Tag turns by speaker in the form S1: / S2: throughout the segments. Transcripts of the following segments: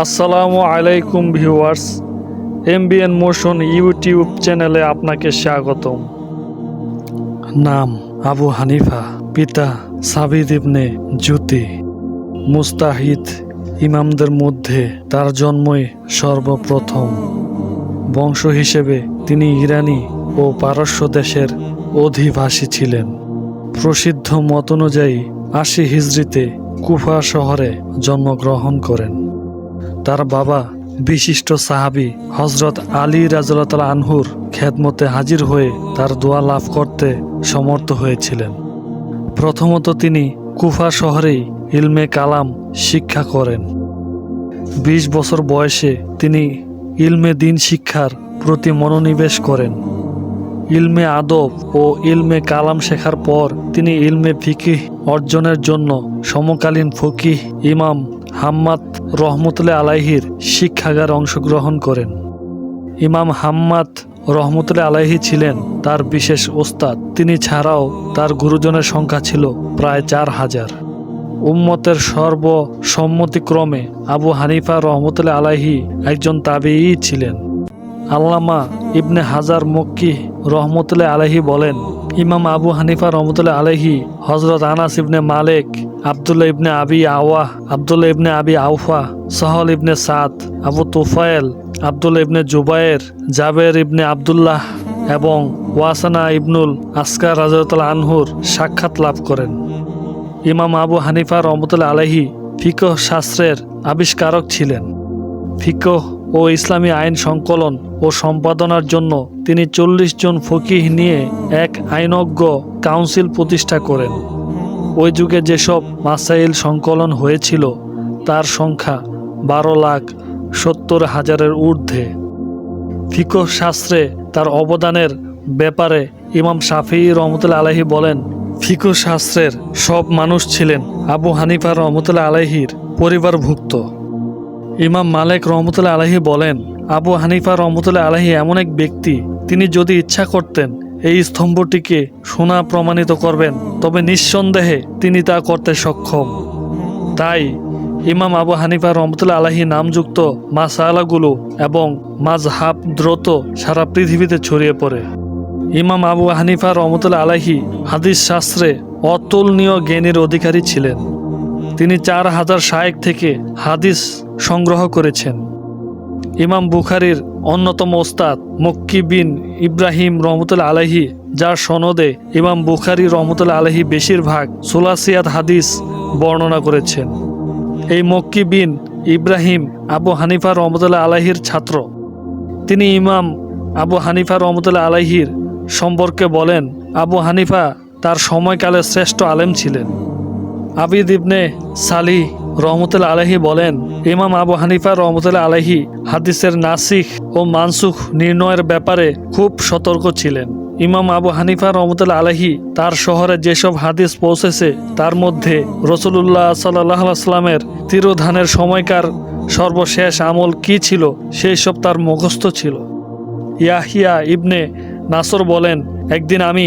S1: আসসালামু আলাইকুম viewers, MBN motion YouTube চ্যানেলে আপনাকে স্বাগতম। নাম আবু হানিফা, পিতা সাবিদ ইবনে জ্যোতি মুস্তাহিদ ইমামদের মধ্যে তার জন্মই সর্বপ্রথম। বংশ হিসেবে তিনি ইরানি ও পারস্য দেশের অধিবাসী ছিলেন। প্রসিদ্ধ মত অনুযায়ী আশি হিজড়িতে কুফা শহরে জন্মগ্রহণ করেন। তার বাবা বিশিষ্ট সাহাবি হজরত আলী রাজতাল আনহুর খেদমতে হাজির হয়ে তার দোয়া লাভ করতে সমর্থ হয়েছিলেন। প্রথমত তিনি কুফা শহরেই ইলমে কালাম শিক্ষা করেন। বিশ বছর বয়সে তিনি ইলমে দিন শিক্ষার প্রতি মনোনিবেশ করেন। ইলমে আদব ও ইলমে কালাম শেখার পর তিনি ইলমে ফিকিহ অর্জনের জন্য সমকালীন ফকিহ ইমাম হাম্মাদ রহমতুল্লাহ আলাইহির শিক্ষাগার অংশগ্রহণ করেন। ইমাম হাম্মাদ রহমতুল্লাহ আলাইহি ছিলেন তার বিশেষ ওস্তাদ। তিনি ছাড়াও তার গুরুজনের সংখ্যা ছিল প্রায় চার হাজার। উম্মতের সর্বসম্মতিক্রমে আবু হানিফা রহমতুল্লাহ আলাইহি একজন তাবেই ছিলেন। আল্লামা ইবনে হাজার মক্কি রহমতুল্লাহ আলহি বলেন, ইমাম আবু হানিফা রহমতুল্লাহ আলহি হজরত আনাস ইবনে মালিক আবদুল্লাহ ইবনে আবি আওয়াহ আবদুল্লাহ ইবনে আবি আউফা, সহল ইবনে সাদ, আবু তুফায়েল, আবদুল্লাহ ইবনে জুবায়ের, জাবের ইবনে আবদুল্লাহ এবং ওয়াসানা ইবনুল আসকার রাজতুল্লাহ আনহুর সাক্ষাৎ লাভ করেন। ইমাম আবু হানিফা রহমতুল্লাহ আলহি ফিকহ শাস্ত্রের আবিষ্কারক ছিলেন। ফিকহ ও ইসলামী আইন সংকলন ও সম্পাদনার জন্য তিনি চল্লিশ জন ফকিহ নিয়ে এক আইনজ্ঞ কাউন্সিল প্রতিষ্ঠা করেন। ওই যুগে যেসব মাসাইল সংকলন হয়েছিল, তার সংখ্যা বারো লাখ সত্তর হাজারের ঊর্ধ্বে। ফিকহ শাস্ত্রে তার অবদানের ব্যাপারে ইমাম শাফি রহমতুল্লা আলাহি বলেন, ফিকহ শাস্ত্রের সব মানুষ ছিলেন আবু হানিফা রহমতুল্লা আলাহির পরিবারভুক্ত। ইমাম মালেক রহমতুল্লাহ আলহি বলেন, আবু হানিফা রহমতুল্লাহ আলহি এমন এক ব্যক্তি, তিনি যদি ইচ্ছা করতেন এই স্তম্ভটিকে সোনা প্রমাণিত করবেন, তবে নিঃসন্দেহে তিনি তা করতে সক্ষম। তাই ইমাম আবু হানিফা রহমতুল্লাহ আলহি নামযুক্ত মাসালাগুলো এবং মাজহাব দ্রুত সারা পৃথিবীতে ছড়িয়ে পড়ে। ইমাম আবু হানিফা রহমতুল্লাহ আলহি হাদিস শাস্ত্রে অতুলনীয় জ্ঞানের অধিকারী ছিলেন। তিনি চার হাজার শায়েক থেকে হাদিস সংগ্রহ করেছেন। ইমাম বুখারির অন্যতম ওস্তাদ মক্কি বিন ইব্রাহিম রহমতুল্লা আলহি যার সনদে ইমাম বুখারি রহমতুল্লা আলহি বেশিরভাগ সুলাসিয়াত হাদিস বর্ণনা করেছেন। এই মক্কি বিন ইব্রাহিম আবু হানিফা রহমতুল্লাহ আলাহির ছাত্র। তিনি ইমাম আবু হানিফা রহমতুল্লাহ আলাহির সম্পর্কে বলেন, আবু হানিফা তার সময়কালে শ্রেষ্ঠ আলেম ছিলেন। আবিদ ইবনে সালি রহমতুল্লা আলহি বলেন ইমাম আবু হানিফা রহমতুল্লা আলহি হাদিসের নাসিখ ও মানসুখ নির্ণয়ের ব্যাপারে খুব সতর্ক ছিলেন। ইমাম আবু হানিফা রহমতুল্লা আলহি তার শহরে যেসব হাদিস পৌঁছেছে, তার মধ্যে রসুল্লাহ সাল্লাহ সাল্লামের তিরোধানের সময়কার সর্বশেষ আমল কি ছিল, সেই সব তার মুখস্থ ছিল। ইয়াহিয়া ইবনে নাসর বলেন, একদিন আমি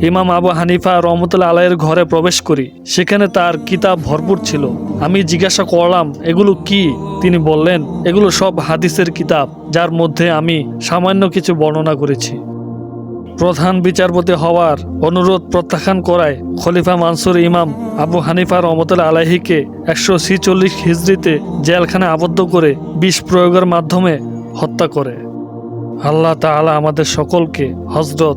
S1: ইমাম আবু হানিফা রহমতুল্লা আলাইয়ের ঘরে প্রবেশ করি। সেখানে তার কিতাব ভরপুর ছিল। আমি জিজ্ঞাসা করলাম, এগুলো কি? তিনি বললেন, এগুলো সব হাদিসের কিতাব, যার মধ্যে আমি সামান্য কিছু বর্ণনা করেছি। প্রধান বিচারপতি হওয়ার অনুরোধ প্রত্যাখ্যান করায় খলিফা মানসুর ইমাম আবু হানিফা রহমতুল্লা আলাহিকে একশো ছিচল্লিশ হিজড়িতে জেলখানে আবদ্ধ করে বিষ প্রয়োগের মাধ্যমে হত্যা করে। আল্লাহ তাআলা আমাদের সকলকে হজরত